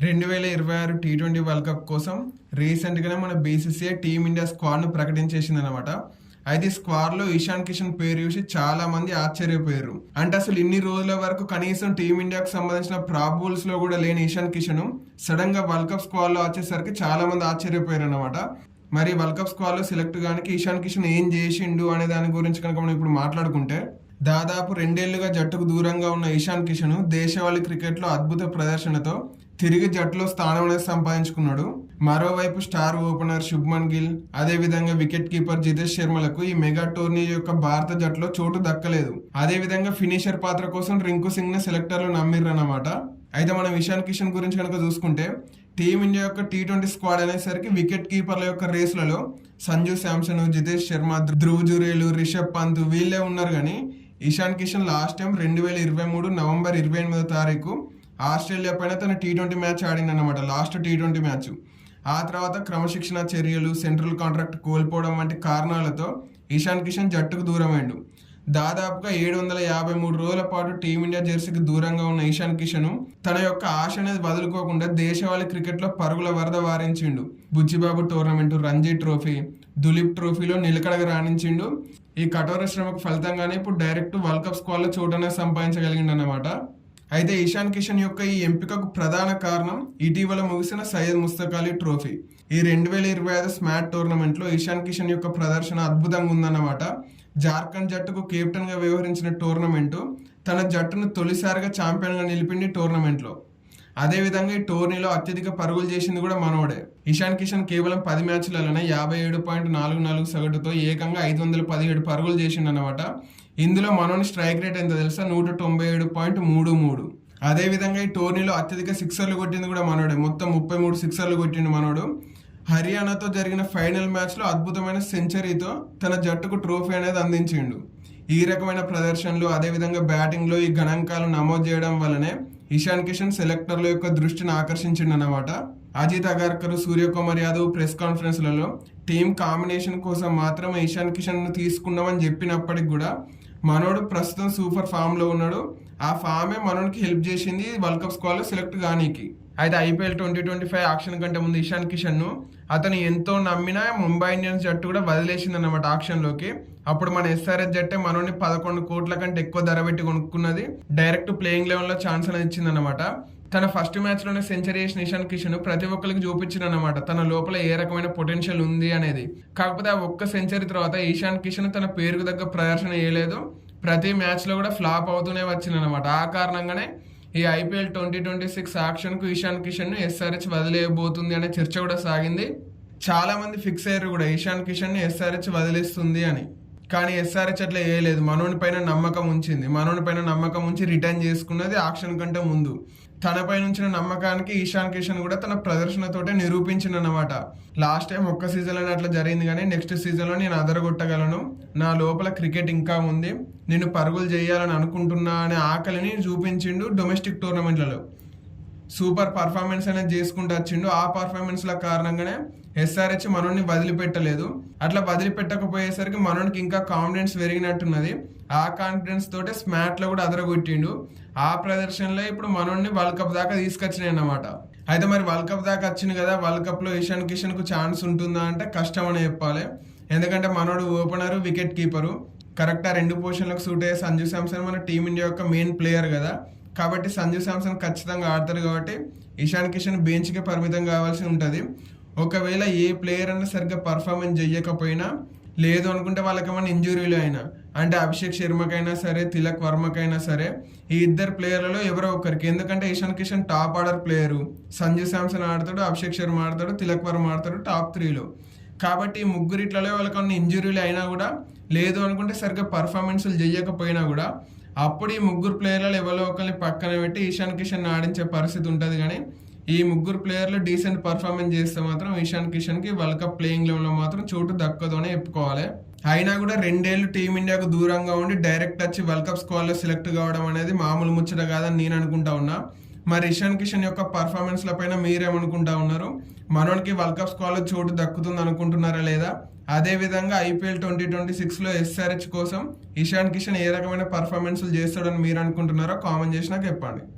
రెండు వేల ఇరవై ఆరు టీ ట్వంటీ వరల్డ్ కప్ కోసం రీసెంట్గానే మన బీసీసీఐ టీమిండియా స్క్వాడ్ను ప్రకటించేసింది అనమాట అయితే స్క్వాడ్లో ఇషాన్ కిషన్ పేరు చూసి చాలా మంది ఆశ్చర్యపోయారు. అంటే అసలు ఇన్ని రోజుల వరకు కనీసం టీమిండియాకు సంబంధించిన ప్రాబుల్స్లో కూడా లేని ఇషాన్ కిషన్ సడన్గా వరల్డ్ కప్ స్క్వాడ్లో వచ్చేసరికి చాలా మంది ఆశ్చర్యపోయారు అనమాట మరి వరల్డ్ కప్ స్క్వాడ్లో సెలెక్ట్ గానికి ఇషాన్ కిషన్ ఏం చేసిండు అనే దాని గురించి కనుక మనం ఇప్పుడు మాట్లాడుకుంటే దాదాపు రెండేళ్ళుగా జట్టుకు దూరంగా ఉన్న ఇషాన్ కిషన్ దేశవాళీ క్రికెట్లో అద్భుత ప్రదర్శనతో తిరిగి జట్టులో స్థానం అనేది సంపాదించుకున్నాడు. మరోవైపు స్టార్ ఓపెనర్ శుభ్మన్ గిల్ అదేవిధంగా వికెట్ కీపర్ జితేష్ శర్మలకు ఈ మెగా టోర్నీ యొక్క భారత జట్టులో చోటు దక్కలేదు. అదేవిధంగా ఫినిషర్ పాత్ర కోసం రింకు సింగ్ని సెలెక్టర్లు నమ్మిర్రన్నమాట. అయితే మనం ఇషాన్ కిషన్ గురించి కనుక చూసుకుంటే టీమిండియా యొక్క టీ ట్వంటీ స్క్వాడ్ అనేసరికి వికెట్ కీపర్ల యొక్క రేసులలో సంజు శాంసన్ జితేష్ శర్మ ధ్రువ్ జురేలు రిషబ్ పంత్ వీళ్ళే ఉన్నారు. కానీ ఇషాన్ కిషన్ లాస్ట్ టైం రెండు వేల ఇరవై మూడు నవంబర్ ఇరవై ఎనిమిదో తారీఖు ఆస్ట్రేలియా పైన తన టీ ట్వంటీ మ్యాచ్ ఆడిందన్నమాట లాస్ట్ టీ ట్వంటీ మ్యాచ్. ఆ తర్వాత క్రమశిక్షణ చర్యలు సెంట్రల్ కాంట్రాక్ట్ కోల్పోవడం వంటి కారణాలతో ఇషాన్ కిషన్ జట్టుకు దూరమైండు. దాదాపుగా ఏడు వందల యాభై మూడు రోజుల పాటు టీమిండియా జెర్సీకి దూరంగా ఉన్న ఇషాన్ కిషన్ తన యొక్క ఆశ అనేది వదులుకోకుండా దేశవాళీ క్రికెట్లో పరుగుల వరద వారించిండు. బుచ్చిబాబు టోర్నమెంట్ రంజీ ట్రోఫీ దులీప్ ట్రోఫీలో నిలకడగా రాణించిండు. ఈ కఠోర శ్రమకు ఫలితంగానే ఇప్పుడు డైరెక్ట్ వరల్డ్ కప్ స్క్వాడ్లో చోటనే సంపాదించగలిగిండు అన్నమాట అయితే ఇషాన్ కిషన్ యొక్క ఈ ఎంపికకు ప్రధాన కారణం ఇటీవల ముగిసిన సయ్యద్ ముస్తక్ అలీ ట్రోఫీ. ఈ రెండు వేల ఇరవై ఐదు స్మాట్ టోర్నమెంట్లో ఇషాన్ కిషన్ యొక్క ప్రదర్శన అద్భుతంగా ఉందన్నమాట. జార్ఖండ్ జట్టుకు కెప్టెన్గా వ్యవహరించిన టోర్నమెంట్ తన జట్టును తొలిసారిగా ఛాంపియన్గా నిలిపింది టోర్నమెంట్లో. అదేవిధంగా ఈ టోర్నీలో అత్యధిక పరుగులు చేసింది కూడా మనోడే. ఇషాన్ కిషన్ కేవలం పది మ్యాచ్లలోనే యాభై ఏడు పాయింట్ నాలుగు నాలుగు సగటుతో ఏకంగా ఐదు వందల పదిహేడు పరుగులు చేసిండనమాట ఇందులో మనోని స్ట్రైక్ రేట్ ఎంత తెలుసా? నూట తొంభై ఏడు పాయింట్ మూడు మూడు. అదేవిధంగా ఈ టోర్నీలో అత్యధిక సిక్సర్లు కొట్టింది కూడా మనోడే. మొత్తం ముప్పై మూడు సిక్సర్లు కొట్టిండు మనోడు. హర్యానాతో జరిగిన ఫైనల్ మ్యాచ్లో అద్భుతమైన సెంచరీతో తన జట్టుకు ట్రోఫీ అనేది అందించిండు. ఈ రకమైన ప్రదర్శనలు అదేవిధంగా బ్యాటింగ్లో ఈ గణాంకాలు నమోదు చేయడం వల్లనే ఇషాన్ కిషన్ సెలెక్టర్ల యొక్క దృష్టిని ఆకర్షించిండు అన్నమాట. అజిత్ అగార్కర్ సూర్యకుమార్ యాదవ్ ప్రెస్ కాన్ఫరెన్స్లలో టీం కాంబినేషన్ కోసం మాత్రమే ఇషాన్ కిషన్ను తీసుకున్నామని చెప్పినప్పటికి కూడా మనోడు ప్రస్తుతం సూపర్ ఫామ్లో ఉన్నాడు. ఆ ఫామే మనోడికి హెల్ప్ చేసింది వరల్డ్ కప్ స్క్వాడ్లో సెలెక్ట్ కానీకి అయితే IPL twenty twenty five auction కంటే ముందు ఇషాన్ కిషన్ను అతను ఎంతో నమ్మిన ముంబై ఇండియన్స్ జట్టు కూడా వదిలేసింది అన్నమాట ఆక్షన్లోకి అప్పుడు మన ఎస్ఆర్ఎస్ జట్టే మనోని పదకొండు కోట్ల కంటే ఎక్కువ ధర పెట్టి కొనుక్కున్నది. డైరెక్ట్ ప్లేయింగ్ లెవెన్లో ఛాన్స్ అనేది ఇచ్చిందనమాట తన ఫస్ట్ మ్యాచ్లోనే సెంచరీ వేసిన ఇషాన్ కిషన్ ప్రతి ఒక్కరికి చూపించిన అనమాట తన లోపల ఏ రకమైన పొటెన్షియల్ ఉంది అనేది. కాకపోతే ఆ ఒక్క సెంచరీ తర్వాత ఇషాన్ కిషన్ తన పేరుకు తగ్గ ప్రదర్శన వేయలేదు ప్రతి మ్యాచ్లో కూడా ఫ్లాప్ అవుతూనే వచ్చింది అనమాట ఆ కారణంగానే ఈ ఐపీఎల్ ట్వంటీ ట్వంటీ సిక్స్ ఆక్షన్కు ఇషాన్ కిషన్ ఎస్ఆర్హెచ్ వదిలేయబోతుంది అనే చర్చ కూడా సాగింది. చాలా మంది ఫిక్స్ అయ్యారు కూడా ఇషాన్ కిషన్ని ఎస్ఆర్హెచ్ వదిలేస్తుంది అని. కానీ ఎస్ఆర్హెచ్ అట్లా వేయలేదు మనోని పైన నమ్మకం ఉంచింది. మనోని పైన నమ్మకం ఉంచి రిటర్న్ చేసుకున్నది ఆక్షన్ కంటే ముందు. తనపై ఉంచిన నమ్మకానికి ఈశాన్ కిషన్ కూడా తన ప్రదర్శనతోటే నిరూపించింది అనమాట లాస్ట్ టైం ఒక్క సీజన్లో అట్లా జరిగింది కానీ నెక్స్ట్ సీజన్లో నేను అదరగొట్టగలను. నా లోపల క్రికెట్ ఇంకా ఉంది. నేను పరుగులు చేయాలని అనుకుంటున్నా అనే ఆకలిని చూపించిండు డొమెస్టిక్ టోర్నమెంట్లలో సూపర్ పర్ఫార్మెన్స్ అనేది చేసుకుంటూ వచ్చిండు. ఆ పర్ఫార్మెన్స్ల కారణంగానే ఎస్ఆర్హెచ్ మనోడిని వదిలిపెట్టలేదు. అట్లా వదిలిపెట్టకపోయేసరికి మనోడికి ఇంకా కాన్ఫిడెన్స్ పెరిగినట్టున్నది. ఆ కాన్ఫిడెన్స్ తోటే స్మాట్లో కూడా అదరగొట్టిండు. ఆ ప్రదర్శనలో ఇప్పుడు మనోడిని వరల్డ్ కప్ దాకా తీసుకొచ్చినాయి అన్నమాట. అయితే మరి వరల్డ్ కప్ దాకా వచ్చింది కదా వరల్డ్ కప్లో ఇషాన్ కిషన్కు ఛాన్స్ ఉంటుందా అంటే కష్టం అని చెప్పాలి. ఎందుకంటే మనోడు ఓపెనరు వికెట్ కీపరు కరెక్ట్ ఆ రెండు పొజిషన్లకు సూట్ అయ్యే సంజు శాంసన్ మన టీమిండియా యొక్క మెయిన్ ప్లేయర్ కదా. కాబట్టి సంజు శాంసన్ ఖచ్చితంగా ఆడతారు కాబట్టి ఇషాన్ కిషన్ బెంచ్కి పరిమితం కావాల్సి ఉంటుంది. ఒకవేళ ఏ ప్లేయర్ అన్నా సరిగ్గా పర్ఫార్మెన్స్ చేయకపోయినా లేదు అనుకుంటే వాళ్ళకి ఏమైనా ఇంజురీలు అయినా అంటే అభిషేక్ శర్మకైనా సరే తిలక్ వర్మకైనా సరే ఈ ఇద్దరు ప్లేయర్లలో ఎవరో ఒకరికి. ఎందుకంటే Ishan Kishan top order player Sanju Samson ఆడతాడు అభిషేక్ శర్మ ఆడతాడు తిలక్ వర్మ ఆడతాడు టాప్ త్రీలో కాబట్టి ఈ ముగ్గురిట్లలో వాళ్ళకి కొన్ని ఇంజురీలు అయినా కూడా లేదు అనుకుంటే సరిగ్గా పర్ఫార్మెన్స్లు చేయకపోయినా కూడా అప్పుడు ఈ ముగ్గురు ప్లేయర్లలో ఎవరో ఒకరిని పక్కన పెట్టి ఇషాన్ కిషన్ ఆడించే పరిస్థితి ఉంటుంది కానీ ఈ ముగ్గురు ప్లేయర్లు డీసెంట్ పర్ఫార్మెన్స్ చేస్తే మాత్రం ఇషాన్ కిషన్కి వరల్డ్ కప్ ప్లేయింగ్ లెవెల్లో మాత్రం చోటు దక్కదోనే చెప్పుకోవాలి. అయినా కూడా రెండేళ్ళు టీమిండియాకు దూరంగా ఉండి డైరెక్ట్ వచ్చి వరల్డ్ కప్ స్క్వాడ్లో సెలెక్ట్ కావడం అనేది మామూలు ముచ్చట కాదని నేను అనుకుంటా ఉన్నా. మరి ఇషాన్ కిషన్ యొక్క పర్ఫార్మెన్స్ పైన మీరేమనుకుంటా ఉన్నారు? మనోడికి వరల్డ్ కప్ స్క్వాడ్లో చోటు దక్కుతుంది అనుకుంటున్నారా లేదా? అదే విధంగా ఐపీఎల్ ట్వంటీ ట్వంటీ సిక్స్లో ఎస్ఆర్హెచ్ కోసం ఇషాన్ కిషన్ ఏ రకమైన పర్ఫార్మెన్స్లు చేస్తాడని మీరు అనుకుంటున్నారో కామెంట్ చేసినాక చెప్పండి.